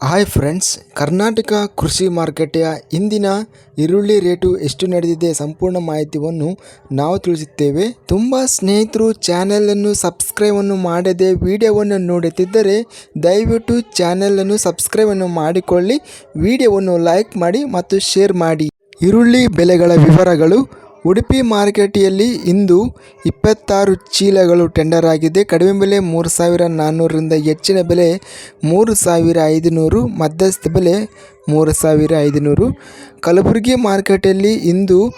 Hi friends Karnataka ಕೃಷಿ ಮಾರುಕಟ್ಟೆಯ ಇಂದಿನ ಈರುಳ್ಳಿ ರೇಟು ಎಷ್ಟು ನಡೆದಿದೆ ಸಂಪೂರ್ಣ ಮಾಹಿತಿಯನ್ನು ನಾವು ತಿಳಿಸುತ್ತೇವೆ. ತುಂಬ ಸ್ನೇಹಿತರು ಚಾನೆಲನ್ನು ಸಬ್ಸ್ಕ್ರೈಬನ್ನು ಮಾಡದೆ ವಿಡಿಯೋವನ್ನು ನೋಡುತ್ತಿದ್ದರೆ ದಯವಿಟ್ಟು ಚಾನೆಲನ್ನು ಸಬ್ಸ್ಕ್ರೈಬನ್ನು ಮಾಡಿಕೊಳ್ಳಿ. ವಿಡಿಯೋವನ್ನು ಲೈಕ್ ಮಾಡಿ ಮತ್ತು ಶೇರ್ ಮಾಡಿ. ಈರುಳ್ಳಿ ಬೆಲೆಗಳ ವಿವರಗಳು ಉಡುಪಿ ಮಾರುಕಟ್ಟೆಯಲ್ಲಿ ಇಂದು ಇಪ್ಪತ್ತಾರು ಚೀಲಗಳು ಟೆಂಡರ್ ಆಗಿದೆ. ಕಡಿಮೆ ಬೆಲೆ ಮೂರು ಸಾವಿರ ನಾನ್ನೂರರಿಂದ ಹೆಚ್ಚಿನ ಬೆಲೆ ಮೂರು ಸಾವಿರ ಐದುನೂರು, ಮಧ್ಯಸ್ಥ ಬೆಲೆ ಮೂರು ಸಾವಿರ ಐದುನೂರು. ಕಲಬುರಗಿ ಮಾರುಕಟ್ಟೆಯಲ್ಲಿ ಇಂದು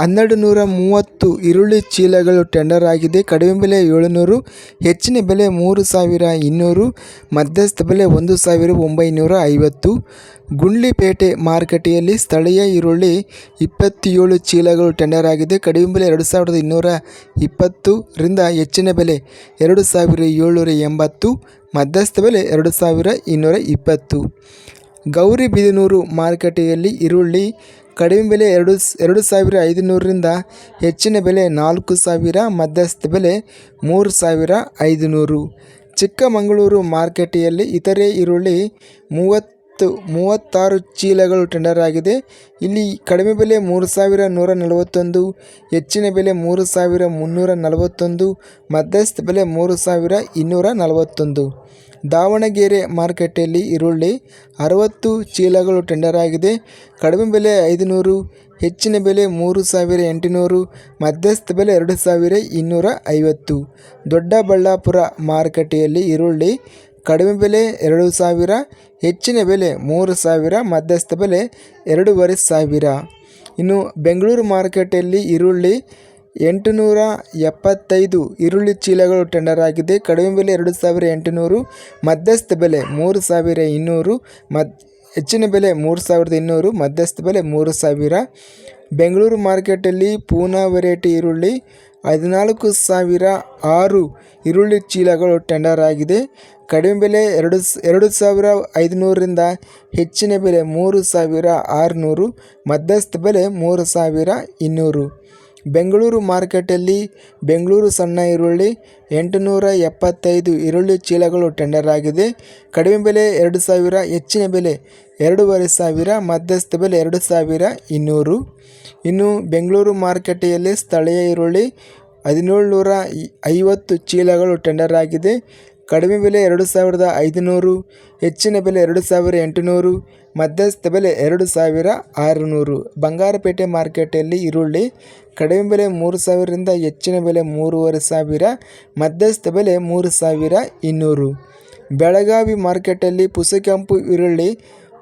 ಹನ್ನೆರಡು ನೂರ ಮೂವತ್ತು ಈರುಳ್ಳಿ ಚೀಲಗಳು ಟೆಂಡರ್ ಆಗಿದೆ. ಕಡಿಮೆ ಬೆಲೆ ಏಳುನೂರು, ಹೆಚ್ಚಿನ ಬೆಲೆ ಮೂರು ಸಾವಿರ ಇನ್ನೂರು, ಮಧ್ಯಸ್ಥ ಬೆಲೆ ಒಂದು ಸಾವಿರ ಒಂಬೈನೂರ ಐವತ್ತು. ಗುಂಡ್ಲಿಪೇಟೆ ಮಾರುಕಟ್ಟೆಯಲ್ಲಿ ಸ್ಥಳೀಯ ಈರುಳ್ಳಿ ಇಪ್ಪತ್ತೇಳು ಚೀಲಗಳು ಟೆಂಡರ್ ಆಗಿದೆ. ಕಡಿಮೆ ಬೆಲೆ ಎರಡು ಸಾವಿರದ ಇನ್ನೂರ ಇಪ್ಪತ್ತರಿಂದ ಹೆಚ್ಚಿನ ಬೆಲೆ ಎರಡು ಸಾವಿರ ಏಳ್ನೂರ ಎಂಬತ್ತು, ಮಧ್ಯಸ್ಥ ಬೆಲೆ ಎರಡು ಸಾವಿರ ಇನ್ನೂರ ಇಪ್ಪತ್ತು. ಗೌರಿಬಿದನೂರು ಮಾರುಕಟ್ಟೆಯಲ್ಲಿ ಈರುಳ್ಳಿ ಕಡಿಮೆ ಬೆಲೆ ಎರಡು ಎರಡು ಸಾವಿರ ಐದುನೂರರಿಂದ ಹೆಚ್ಚಿನ ಬೆಲೆ ನಾಲ್ಕು ಸಾವಿರ, ಮಧ್ಯಸ್ಥ ಬೆಲೆ ಮೂರು ಸಾವಿರ ಐದುನೂರು. ಚಿಕ್ಕಮಗಳೂರು ಮಾರ್ಕೆಟಿಯಲ್ಲಿ ಇತರೆ ಈರುಳ್ಳಿ ಮೂವತ್ತು ಮೂವತ್ತಾರು ಚೀಲಗಳು ಟೆಂಡರ್ ಆಗಿದೆ. ಇಲ್ಲಿ ಕಡಿಮೆ ಬೆಲೆ ಮೂರು ಸಾವಿರ ನೂರ ನಲವತ್ತೊಂದು, ಹೆಚ್ಚಿನ ಬೆಲೆ ಮೂರು ಸಾವಿರ ಮುನ್ನೂರ ನಲವತ್ತೊಂದು, ಮಧ್ಯಸ್ಥ ಬೆಲೆ ಮೂರು ಸಾವಿರ ಇನ್ನೂರ ನಲವತ್ತೊಂದು. ದಾವಣಗೆರೆ ಮಾರುಕಟ್ಟೆಯಲ್ಲಿ ಈರುಳ್ಳಿ ಅರವತ್ತು ಚೀಲಗಳು ಟೆಂಡರ್ ಆಗಿದೆ. ಕಡಿಮೆ ಬೆಲೆ ಐದುನೂರು, ಹೆಚ್ಚಿನ ಬೆಲೆ ಮೂರು ಸಾವಿರ ಎಂಟುನೂರು, ಮಧ್ಯಸ್ಥ ಬೆಲೆ ಎರಡು ಸಾವಿರ ಇನ್ನೂರ ಐವತ್ತು. ದೊಡ್ಡಬಳ್ಳಾಪುರ ಮಾರುಕಟ್ಟೆಯಲ್ಲಿ ಈರುಳ್ಳಿ ಕಡಿಮೆ ಬೆಲೆ ಎರಡು ಸಾವಿರ, ಹೆಚ್ಚಿನ ಬೆಲೆ ಮೂರು ಸಾವಿರ, ಮಧ್ಯಸ್ಥ ಬೆಲೆ ಎರಡೂವರೆ ಸಾವಿರ. ಇನ್ನು ಬೆಂಗಳೂರು ಮಾರುಕಟ್ಟೆಯಲ್ಲಿ ಈರುಳ್ಳಿ ಎಂಟುನೂರ ಎಪ್ಪತ್ತೈದು ಈರುಳ್ಳಿ ಚೀಲಗಳು ಟೆಂಡರ್ ಆಗಿದೆ. ಕಡಿಮೆ ಬೆಲೆ ಎರಡು ಸಾವಿರ ಎಂಟುನೂರು, ಮಧ್ಯಸ್ಥ ಬೆಲೆ ಮೂರು ಸಾವಿರ ಇನ್ನೂರು, ಮದ್ ಹೆಚ್ಚಿನ ಬೆಲೆ ಮೂರು ಸಾವಿರದ ಇನ್ನೂರು, ಮಧ್ಯಸ್ಥ ಬೆಲೆ ಮೂರು ಸಾವಿರ. ಬೆಂಗಳೂರು ಮಾರ್ಕೆಟಲ್ಲಿ ಪೂನಾ ವೆರೈಟಿ ಈರುಳ್ಳಿ ಹದಿನಾಲ್ಕು ಸಾವಿರ ಆರು ಈರುಳ್ಳಿ ಚೀಲಗಳು ಟೆಂಡರ್ ಆಗಿದೆ. ಕಡಿಮೆ ಬೆಲೆ ಎರಡು ಎರಡು ಸಾವಿರ ಐದುನೂರರಿಂದ ಹೆಚ್ಚಿನ ಬೆಲೆ ಮೂರು ಸಾವಿರ ಆರುನೂರು, ಮಧ್ಯಸ್ಥ ಬೆಲೆ ಮೂರು ಸಾವಿರ ಇನ್ನೂರು. ಬೆಂಗಳೂರು ಮಾರ್ಕೆಟಲ್ಲಿ ಬೆಂಗಳೂರು ಸಣ್ಣ ಈರುಳ್ಳಿ, ಎಂಟುನೂರ ಎಪ್ಪತ್ತೈದು ಈರುಳ್ಳಿ ಚೀಲಗಳು ಟೆಂಡರ್ ಆಗಿದೆ. ಕಡಿಮೆ ಬೆಲೆ ಎರಡು ಸಾವಿರ, ಹೆಚ್ಚಿನ ಬೆಲೆ ಎರಡೂವರೆ ಸಾವಿರ, ಮಧ್ಯಸ್ಥ ಬೆಲೆ ಎರಡು ಸಾವಿರ ಇನ್ನೂರು. ಇನ್ನು ಬೆಂಗಳೂರು ಮಾರುಕಟ್ಟೆಯಲ್ಲಿ ಸ್ಥಳೀಯ ಈರುಳ್ಳಿ ಹದಿನೇಳು ನೂರ ಐವತ್ತು ಚೀಲಗಳು ಟೆಂಡರ್ ಆಗಿದೆ. ಕಡಿಮೆ ಬೆಲೆ ಎರಡು ಸಾವಿರದ ಐದುನೂರು, ಹೆಚ್ಚಿನ ಬೆಲೆ ಎರಡು ಸಾವಿರ ಎಂಟುನೂರು, ಮಧ್ಯಸ್ಥ ಬೆಲೆ ಎರಡು ಸಾವಿರ ಆರುನೂರು. ಬಂಗಾರಪೇಟೆ ಮಾರ್ಕೆಟಲ್ಲಿ ಈರುಳ್ಳಿ ಕಡಿಮೆ ಬೆಲೆ ಮೂರು ಸಾವಿರದಿಂದ ಹೆಚ್ಚಿನ ಬೆಲೆ ಮೂರುವರೆ ಸಾವಿರ, ಮಧ್ಯಸ್ಥ ಬೆಲೆ ಮೂರು ಸಾವಿರ ಇನ್ನೂರು. ಬೆಳಗಾವಿ ಮಾರ್ಕೆಟಲ್ಲಿ ಪುಸಕೆಂಪು ಈರುಳ್ಳಿ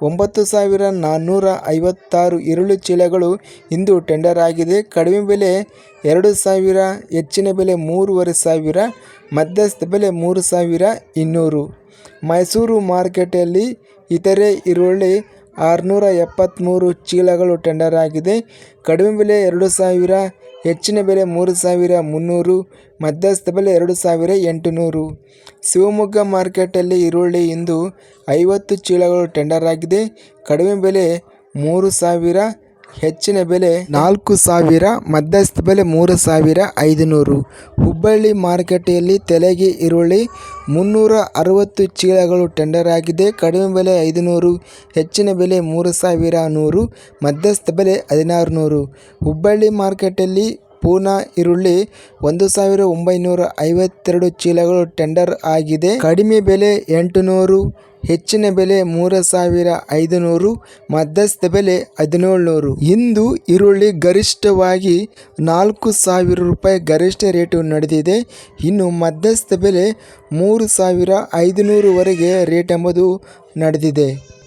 ಒಂಬತ್ತು ಸಾವಿರ ನಾನ್ನೂರ ಐವತ್ತಾರು ಈರುಳ್ಳಿ ಚೀಲಗಳು ಇಂದು ಟೆಂಡರ್ ಆಗಿದೆ. ಕಡಿಮೆ ಬೆಲೆ ಎರಡು ಸಾವಿರ, ಹೆಚ್ಚಿನ ಬೆಲೆ ಮೂರುವರೆ ಸಾವಿರ, ಮಧ್ಯಸ್ಥ ಬೆಲೆ ಮೂರು ಸಾವಿರ ಇನ್ನೂರು. ಮೈಸೂರು ಮಾರ್ಕೆಟಲ್ಲಿ ಇತರೆ ಈರುಳ್ಳಿ ಆರುನೂರ ಎಪ್ಪತ್ತ್ಮೂರು ಚೀಲಗಳು ಟೆಂಡರ್ ಆಗಿದೆ. ಕಡಿಮೆ ಬೆಲೆ ಎರಡು ಸಾವಿರ, ಹೆಚ್ಚಿನ ಬೆಲೆ ಮೂರು ಸಾವಿರ ಮುನ್ನೂರು, ಮಧ್ಯಸ್ಥ ಬೆಲೆ ಎರಡು ಸಾವಿರ ಎಂಟುನೂರು. ಶಿವಮೊಗ್ಗ ಮಾರ್ಕೆಟಲ್ಲಿ ಈರುಳ್ಳಿ ಇಂದು ಐವತ್ತು ಚೀಲಗಳು ಟೆಂಡರ್ ಆಗಿದೆ. ಕಡಿಮೆ ಬೆಲೆ ಮೂರು ಸಾವಿರ ಹೆಚ್ಚಿನ ಬೆಲೆ ನಾಲ್ಕು ಸಾವಿರ, ಮಧ್ಯಸ್ಥ ಬೆಲೆ ಮೂರು ಸಾವಿರ ಐದುನೂರು. ಹುಬ್ಬಳ್ಳಿ ಮಾರುಕಟ್ಟೆಯಲ್ಲಿ ತೆಲೆಗೆ ಈರುಳ್ಳಿ ಮುನ್ನೂರ ಅರವತ್ತು ಚೀಲಗಳು ಟೆಂಡರ್ ಆಗಿದೆ. ಕಡಿಮೆ ಬೆಲೆ ಐದುನೂರು, ಹೆಚ್ಚಿನ ಬೆಲೆ ಮೂರು ಸಾವಿರ ನೂರು, ಮಧ್ಯಸ್ಥ ಬೆಲೆ ಹದಿನಾರು ನೂರು ಹುಬ್ಬಳ್ಳಿ ಮಾರ್ಕೆಟಲ್ಲಿ ಪೂನಾ ಈರುಳ್ಳಿ ಒಂದು ಸಾವಿರ ಒಂಬೈನೂರ ಐವತ್ತೆರಡು ಚೀಲಗಳು ಟೆಂಡರ್ ಆಗಿದೆ. ಕಡಿಮೆ ಬೆಲೆ ಎಂಟುನೂರು ಹೆಚ್ಚಿನ ಬೆಲೆ ಮೂರು ಸಾವಿರ ಐದುನೂರು, ಮಧ್ಯಸ್ಥ ಬೆಲೆ ಹದಿನೇಳುನೂರು. ಇಂದು ಈರುಳ್ಳಿ ಗರಿಷ್ಠವಾಗಿ ನಾಲ್ಕು ಸಾವಿರ ರೂಪಾಯಿ ಗರಿಷ್ಠ ರೇಟು ನಡೆದಿದೆ. ಇನ್ನು ಮಧ್ಯಸ್ಥ ಬೆಲೆ ಮೂರು ಸಾವಿರ ಐದುನೂರುವರೆಗೆ ರೇಟ್ ಎಂಬುದು ನಡೆದಿದೆ.